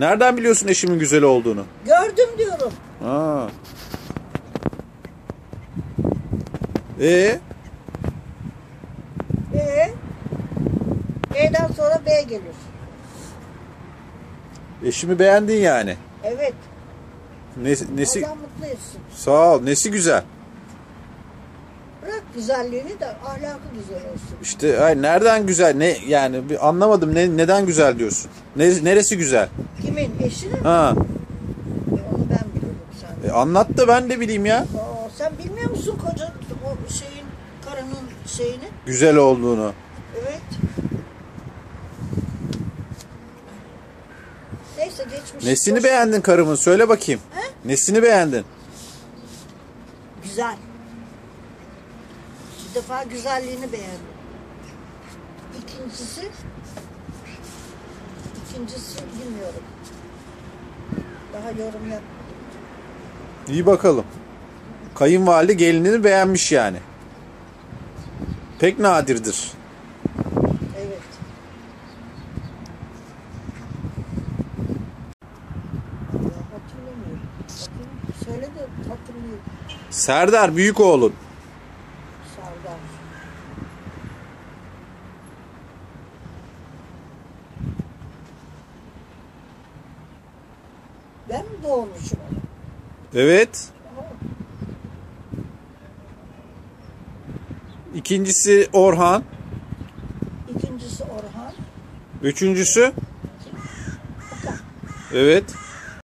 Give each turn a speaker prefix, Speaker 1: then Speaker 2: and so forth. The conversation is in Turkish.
Speaker 1: Nereden biliyorsun eşimin güzel olduğunu?
Speaker 2: Gördüm diyorum.
Speaker 1: Ha. Ee,
Speaker 2: E E'den sonra B gelir.
Speaker 1: eşimi beğendin yani.
Speaker 2: Evet.
Speaker 1: Ne- nesi
Speaker 2: Allah mutlu etsin.
Speaker 1: Sağ ol. Nesi güzel?
Speaker 2: Bırak güzelliğini de ahlakı güzel olsun.
Speaker 1: İşte ay nereden güzel? Ne yani bir anlamadım. Ne neden güzel diyorsun? Ne, neresi güzel?
Speaker 2: Kimin? Eşinin?
Speaker 1: Ha.
Speaker 2: E, Onu ben biliyorum sen.
Speaker 1: E, anlat da ben de bileyim ya.
Speaker 2: Aa, sen bilmiyor musun koca o şeyin karının şeyini?
Speaker 1: Güzel olduğunu.
Speaker 2: Evet. Neyse geçmiş.
Speaker 1: Nesini
Speaker 2: Boş-
Speaker 1: beğendin karımın? Söyle bakayım.
Speaker 2: He?
Speaker 1: Nesini beğendin?
Speaker 2: Güzel. Bir defa güzelliğini beğendim. İkincisi ikincisi bilmiyorum. Daha yorum yap.
Speaker 1: İyi bakalım. Kayınvalide gelinini beğenmiş yani. Pek nadirdir.
Speaker 2: Evet. Hatırlamıyorum. Söyle de hatırlayayım.
Speaker 1: Serdar büyük oğlun.
Speaker 2: Serdar. Ben mi doğurmuşum onu?
Speaker 1: Evet. İkincisi Orhan.
Speaker 2: İkincisi Orhan.
Speaker 1: Üçüncüsü? Evet.